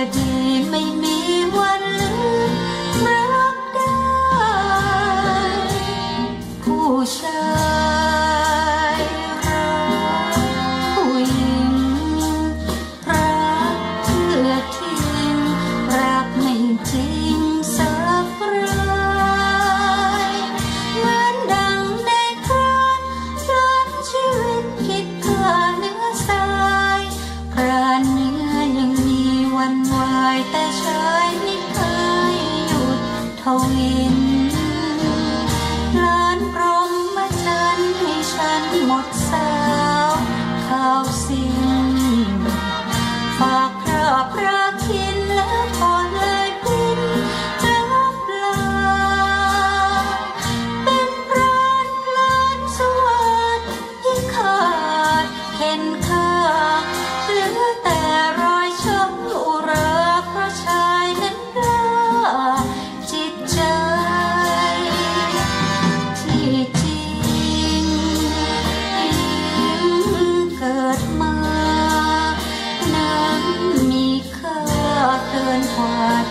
I do. แต่ชายไม่เคยหยุดทวี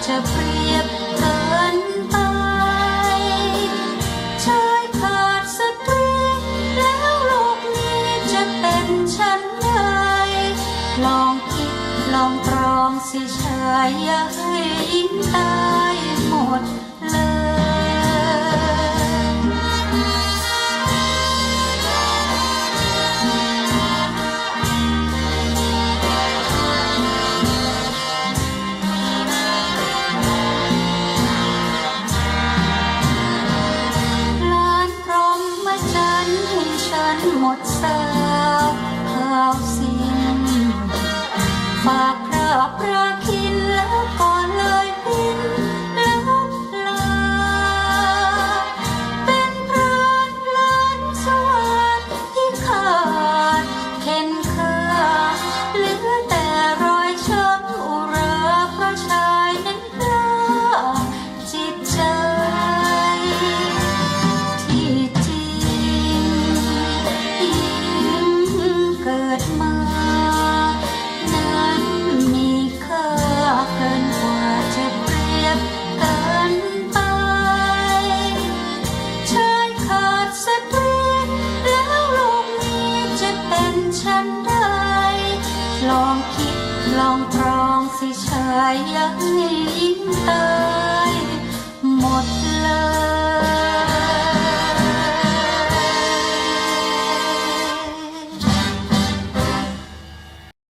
จะเปรียบเกินไป ชายขาดสตรี แล้วโลกนี้จะเป็นฉันใดลองคิดลองตรองสิชายอย่าให้ยิ่งตายหมดเลย outside. ันไดลองคิดลองตรองสิชายยังยิ้มเตยหมดเลย